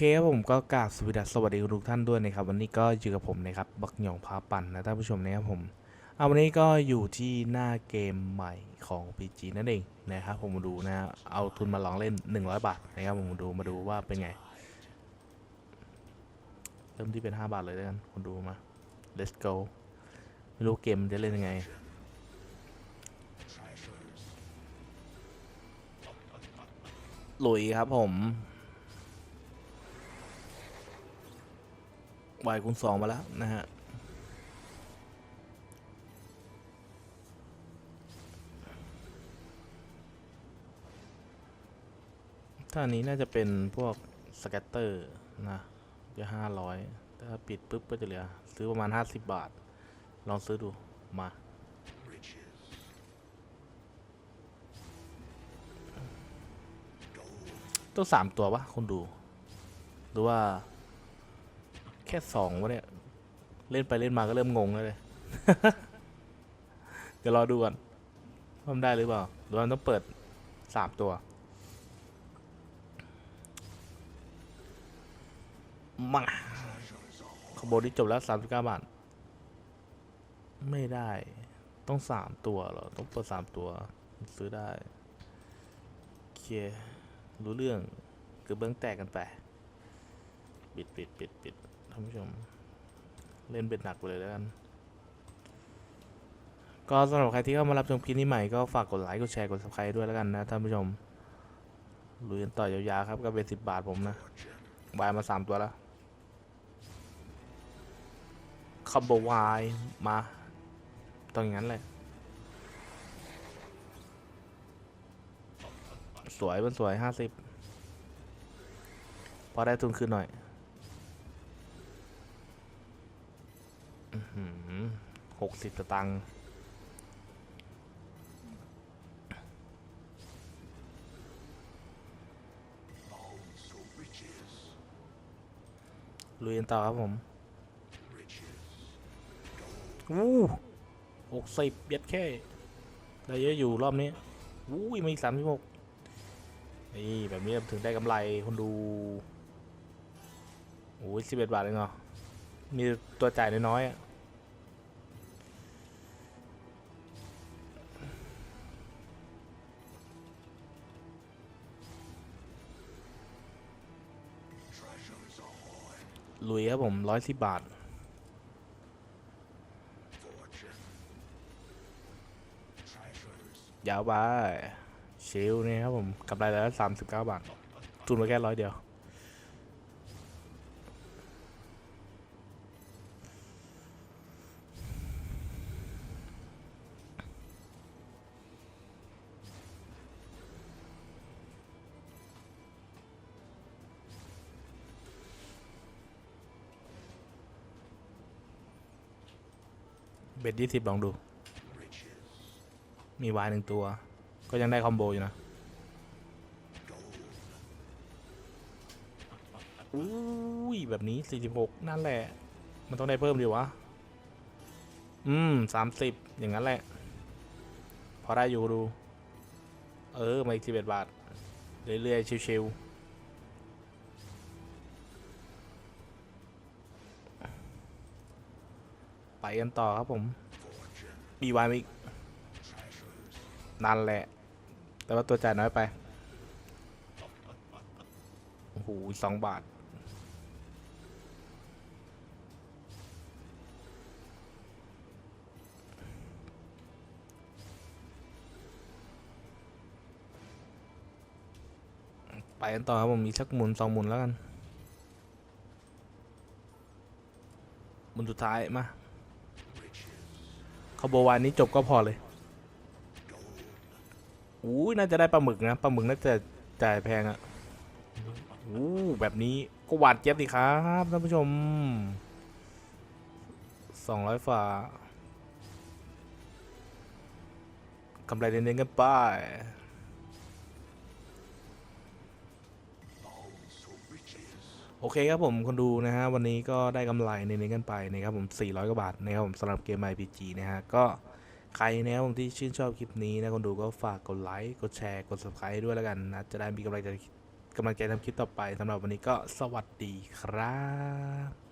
โอเคครับผมก็กราบสวัสดีสวัสดีทุกท่านด้วยนะครับ วันนี้ก็อยู่กับผมนะครับบักหยองพาปั่นนะท่านผู้ชมนะครับผมเอาวันนี้ก็อยู่ที่หน้าเกมใหม่ของ PG นั่นเองนะครับผมมาดูนะเอาทุนมาลองเล่น 100 บาทนะครับผมมาดูมาดูว่าเป็นไง เริ่มที่เป็น 5 บาทเลยแล้วกันคุณดูมา let's go ไม่รู้เกมจะเล่นยังไงลุยครับผม วายคูณสองมาแล้วนะฮะถ้านี้น่าจะเป็นพวกสแกตเตอร์นะจะห้าร้อยถ้าปิดปุ๊บก็จะเหลือ ซื้อประมาณห้าสิบบาท ลองซื้อดูมาต้องสามตัววะคนดู หรือว่า แค่สองวะเนี่ย เล่นไปเล่นมาก็เริ่มงงแล้วเลย เดี๋ยวรอดูก่อนว่ามันได้หรือเปล่าหรือว่ามันต้องเปิดสามตัว มาขบวนที่จบแล้วสามสิบเก้าบาท ไม่ได้ ต้องสามตัวเหรอ ต้องเปิดสามตัว ซื้อได้ โอเค รู้เรื่อง คือเบื้องแตกกันไป ปิดปิดปิดปิดท่านผู้ชม เล่นเบ็ดหนักไปเลยแล้วกันก็สำหรับใครที่เข้ามารับชมคลิปนี้ใหม่ก็ฝากกดไลค์กดแชร์กด subscribe ด้วยแล้วกันนะท่านผู้ชมลุยกันต่อยาวๆครับก็เป็นสิบบาทผมนะวายมาสามตัวแล้วคอมโบวายมาต้องอย่างนั้นเลย สวยมันสวยห้าสิบพอได้ทุนคืนหน่อย หกสิบตังค์ลุยกันต่อครับผมวู้หกสิบเบียดแค่ได้เยอะอยู่รอบนี้วู้ยมีสามสิบหกนี่แบบนี้ถึงได้กำไรคนดูโอ้ยสิบเอ็ดบาทเองเหรอมีตัวจ่ายน้อยๆ ลุยครับผมร้อยสิบบาท ยาวไปชิลนี่ครับผมกำไรแล้วสามสิบเก้าบาทจุนมาแค่ร้อยเดียว เบ็ดยี่สิบลองดู มีวายหนึ่งตัว ก็ยังได้คอมโบอยู่นะอุ้ยแบบนี้46นั่นแหละ มันต้องได้เพิ่มดีวะ อืม30อย่างนั้นแหละ พอได้อยู่ดู เออ มาอีก11บาท เรื่อยๆชิวๆ ไปกันต่อครับผม มีวายมาอีกนั่นแหละ แต่ว่าตัวจ่ายน้อยไป โอ้โหสองบาท ไปกันต่อครับผม มีสักหมุนสองหมุนแล้วกัน หมุนสุดท้ายมา คาโบวานนี้จบก็พอเลยอู้น่าจะได้ปลาหมึกนะปลาหมึกน่าจะจ่ายแพงอะอู้แบบนี้ก็หวานเจี๊ยบสิครับท่านผู้ชมสองร้อยฝากำไรเน้นๆกันไป โอเคครับผมคนดูนะฮะวันนี้ก็ได้กำไรเน้นๆกันไปนะครับผม 400 กว่าบาทนะครับผมสำหรับเกม IPG นะฮะก็ใครนะครับผมที่ชื่นชอบคลิปนี้นะคนดูก็ฝากกดไลค์กดแชร์กด subscribe ด้วยแล้วกันนะจะได้มีกำลังใจกำลังใจทำคลิปต่อไปสำหรับวันนี้ก็สวัสดีครับ